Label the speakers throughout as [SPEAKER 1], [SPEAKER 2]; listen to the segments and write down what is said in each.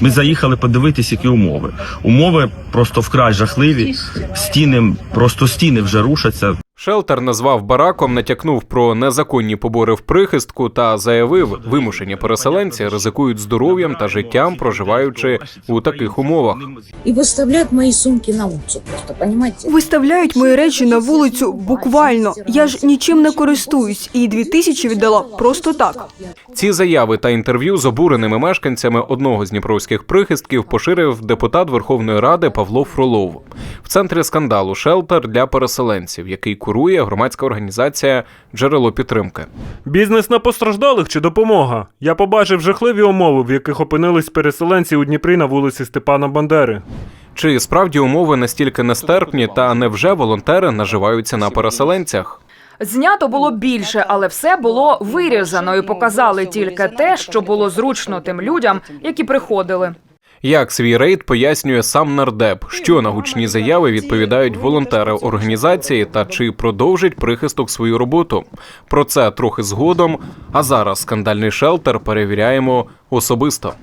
[SPEAKER 1] Ми заїхали подивитись, які умови. Умови просто вкрай жахливі. Стіни, просто стіни вже рушаться.
[SPEAKER 2] Шелтер назвав бараком, натякнув про незаконні побори в прихистку та заявив, вимушені переселенці ризикують здоров'ям та життям, проживаючи у таких умовах.
[SPEAKER 3] и выставляют мои сумки на улицу просто, понимаете?
[SPEAKER 4] Виставляють мої речі на вулицю буквально. Я ж нічим не користуюсь, і дві тисячі віддала просто так.
[SPEAKER 2] Ці заяви та інтерв'ю з обуреними мешканцями одного з дніпровських прихистків поширив депутат Верховної Ради Павло Фролов. В центрі скандалу шелтер для переселенців, який курує громадська організація Джерело підтримки.
[SPEAKER 5] Бізнес на постраждалих чи допомога? Я побачив жахливі умови, в яких опинились переселенці у Дніпрі на вулиці Степана Бандери.
[SPEAKER 2] Чи справді умови настільки нестерпні, та невже волонтери наживаються на переселенцях?
[SPEAKER 6] Знято було більше, але все було вирізано і показали тільки те, що було зручно тим людям, які приходили.
[SPEAKER 2] Як свій рейд пояснює сам нардеп, що на гучні заяви відповідають волонтери організації та чи продовжить прихисток свою роботу? Про це трохи згодом. А зараз скандальний шелтер перевіряємо особисто.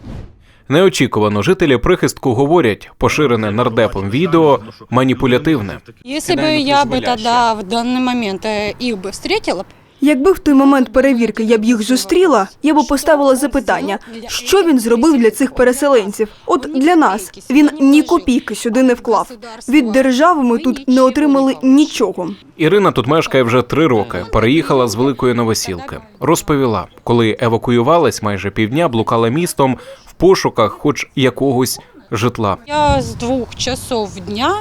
[SPEAKER 2] Неочікувано жителі прихистку говорять, поширене нардепом відео маніпулятивне.
[SPEAKER 7] Если бы я бы тогда в данный момент э, их бы встретила,
[SPEAKER 4] Якби в той момент перевірки я б їх зустріла, я б поставила запитання, що він зробив для цих переселенців. От для нас він ні копійки сюди не вклав. Від держави ми тут не отримали нічого.
[SPEAKER 2] Ірина тут мешкає вже три роки. Переїхала з великої новосілки. Розповіла, коли евакуювалась майже півдня, блукала містом в пошуках, хоч якогось житла.
[SPEAKER 7] я с двух часов дня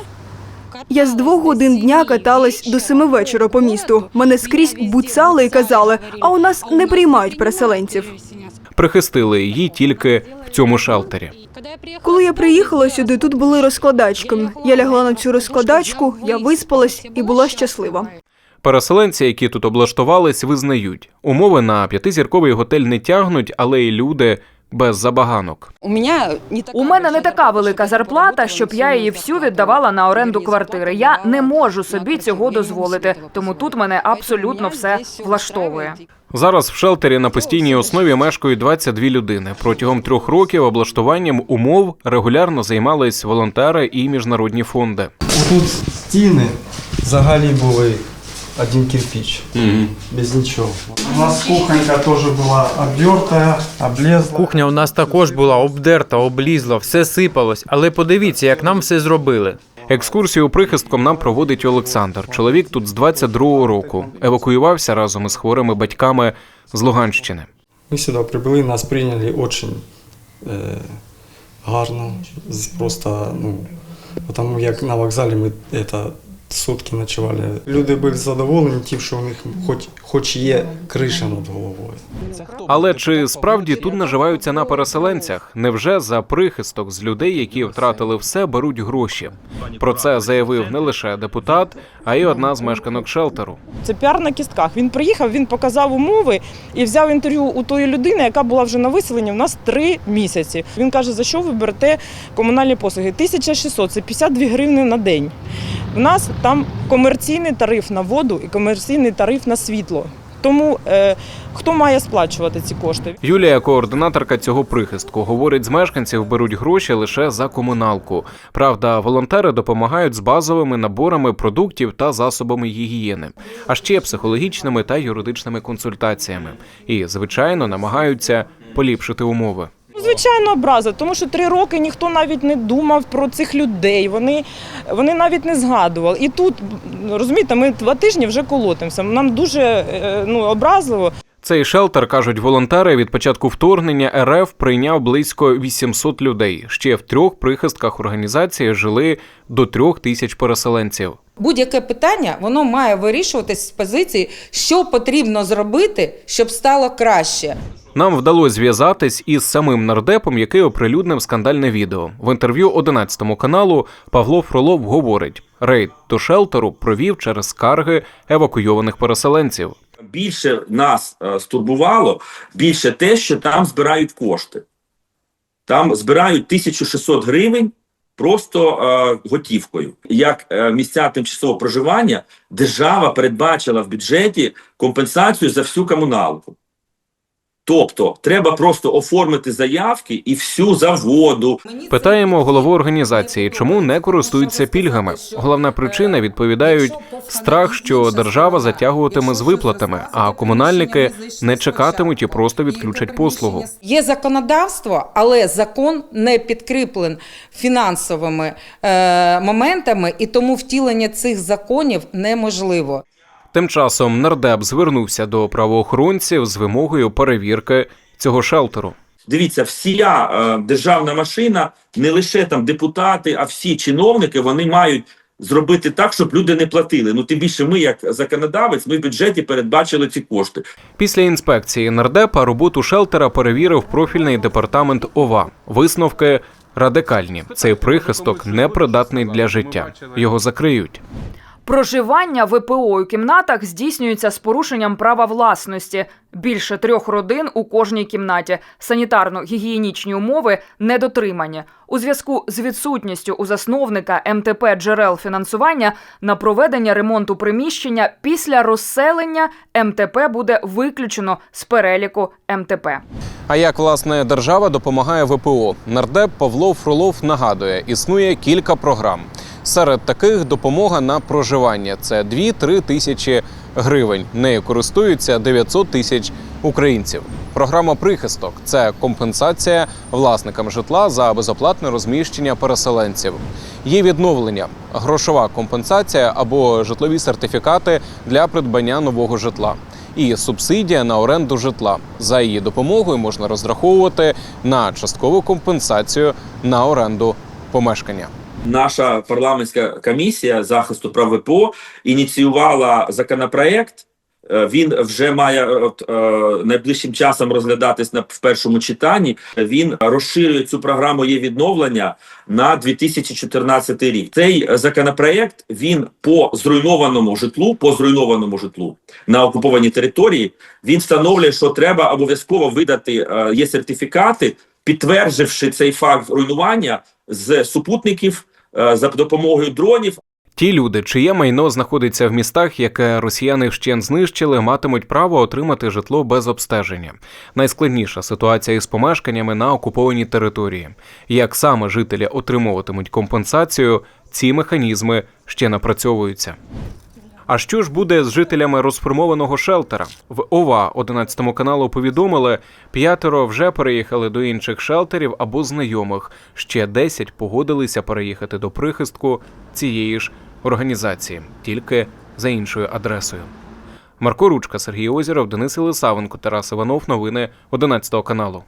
[SPEAKER 4] Я з двох годин дня каталась до семи вечора по місту. Мене скрізь буцали і казали, а у нас не приймають переселенців.
[SPEAKER 2] Прихистили її тільки в цьому
[SPEAKER 7] приехала,
[SPEAKER 4] Коли я приїхала сюди, тут були розкладачки. Я лягла на цю розкладачку, я виспалась і була щаслива.
[SPEAKER 2] Переселенці, які тут облаштувались, визнають, умови на п'ятизірковий готель не тягнуть, але й люди без забаганок.
[SPEAKER 7] у меня не такая
[SPEAKER 6] У мене не така велика
[SPEAKER 7] зарплата,
[SPEAKER 6] зарплата, щоб я її всю віддавала на оренду квартири. Я не можу собі цього дозволити, тому тут мене абсолютно все влаштовує.
[SPEAKER 2] Зараз в шелтері на постійній основі мешкають 22 людини. Протягом трьох років облаштуванням умов регулярно займались волонтери і міжнародні фонди.
[SPEAKER 8] Тут стіни взагалі були один кирпич, без нічого. У нас кухонька теж була обдерта, облезла.
[SPEAKER 9] Кухня у нас також була обдерта, облізла, все сипалось, але подивіться, як нам все зробили.
[SPEAKER 2] Екскурсію прихистком нам проводить Олександр. Чоловік тут з 22-го року. Евакуювався разом із хворими батьками з Луганщини.
[SPEAKER 8] Ми сюди прибули, нас прийняли дуже е, гарно. Просто, ну, тому як на вокзалі ми это, сутки ночували. Люди були задоволені тим, що у них хоч, хоч є криша над головою.
[SPEAKER 2] Але чи справді тут наживаються на переселенцях? Невже за прихисток з людей, які втратили все, беруть гроші? Про це заявив не лише депутат, а й одна з мешканок шелтеру.
[SPEAKER 10] Це піар на кістках. Він приїхав, він показав умови і взяв інтерв'ю у тої людини, яка була вже на виселенні в нас три місяці. Він каже, за що ви берете комунальні послуги? 1600 – це 52 гривни на день. В нас там комерційний тариф на воду і комерційний тариф на світло. Тому е, хто має сплачувати ці кошти?
[SPEAKER 2] Юлія, координаторка цього прихистку, говорить, з мешканців беруть гроші лише за комуналку. Правда, волонтери допомагають з базовими наборами продуктів та засобами гігієни, а ще психологічними та юридичними консультаціями. І, звичайно, намагаються поліпшити умови.
[SPEAKER 10] Звичайно, образа, тому що три роки ніхто навіть не думав про цих людей. Вони, вони навіть не згадували. І тут розумієте, ми два тижні вже колотимося. Нам дуже е, ну, образливо.
[SPEAKER 2] Цей шелтер, кажуть волонтери, від початку вторгнення РФ прийняв близько 800 людей. Ще в трьох прихистках організації жили до трьох тисяч переселенців.
[SPEAKER 11] Будь-яке питання воно має вирішуватись з позиції, що потрібно зробити, щоб стало краще.
[SPEAKER 2] Нам вдалося зв'язатись із самим нардепом, який оприлюднив скандальне відео. В інтерв'ю 11 каналу Павло Фролов говорить: рейд до шелтеру провів через скарги евакуйованих переселенців.
[SPEAKER 12] Більше нас е, стурбувало, більше те, що там збирають кошти. Там збирають 1600 гривень просто е, готівкою. Як е, місця тимчасового проживання, держава передбачила в бюджеті компенсацію за всю комуналку. Тобто, треба просто оформити заявки і всю заводу,
[SPEAKER 2] Питаємо голову організації, чому не користуються пільгами. Головна причина відповідають страх, що держава затягуватиме з виплатами, а комунальники не чекатимуть і просто відключать послугу.
[SPEAKER 11] Є законодавство, але закон не підкріплен фінансовими е, моментами, і тому втілення цих законів неможливо.
[SPEAKER 2] Тим часом нардеп звернувся до правоохоронців з вимогою перевірки цього шелтеру.
[SPEAKER 12] Дивіться, вся е, державна машина, не лише там депутати, а всі чиновники, вони мають зробити так, щоб люди не платили. Ну тим більше ми, як законодавець, ми в бюджеті передбачили ці кошти.
[SPEAKER 2] Після інспекції нардепа роботу шелтера перевірив профільний департамент ОВА. Висновки радикальні. Цей прихисток непридатний для життя. Його закриють.
[SPEAKER 6] Проживання ВПО у кімнатах здійснюється з порушенням права власності. Більше трьох родин у кожній кімнаті. Санітарно-гігієнічні умови недотримані. У зв'язку з відсутністю у засновника МТП джерел фінансування на проведення ремонту приміщення після розселення МТП буде виключено з переліку МТП.
[SPEAKER 2] А як власне держава допомагає ВПО? Нардеп Павло Фролов нагадує, існує кілька програм. Серед таких допомога на проживання це 2-3 тисячі гривень. Нею користуються 900 тисяч українців. Програма прихисток це компенсація власникам житла за безоплатне розміщення переселенців. Є відновлення, грошова компенсація або житлові сертифікати для придбання нового житла. І субсидія на оренду житла. За її допомогою можна розраховувати на часткову компенсацію на оренду помешкання.
[SPEAKER 12] Наша парламентська комісія захисту прав ВПО ініціювала законопроект. Е, Він вже має е, от, е, найближчим часом розглядатись на в першому читанні. Він розширює цю програму є відновлення на 2014 рік. Цей законопроект він по зруйнованому житлу, по зруйнованому житлу на окупованій території. Він встановлює, що треба обов'язково видати е, є сертифікати, підтвердживши цей факт руйнування з супутників за допомогою дронів.
[SPEAKER 2] Ті люди, чиє майно знаходиться в містах, яке росіяни вщен знищили, матимуть право отримати житло без обстеження. Найскладніша ситуація із помешканнями на окупованій території. Як саме жителі отримуватимуть компенсацію, ці механізми ще напрацьовуються. А що ж буде з жителями розформованого шелтера? В ОВА 11 каналу повідомили, п'ятеро вже переїхали до інших шелтерів або знайомих. Ще 10 погодилися переїхати до прихистку цієї ж організації, тільки за іншою адресою. Марко Ручка, Сергій Озіров, Денис Єлисавенко, Тарас Іванов. Новини 11 каналу.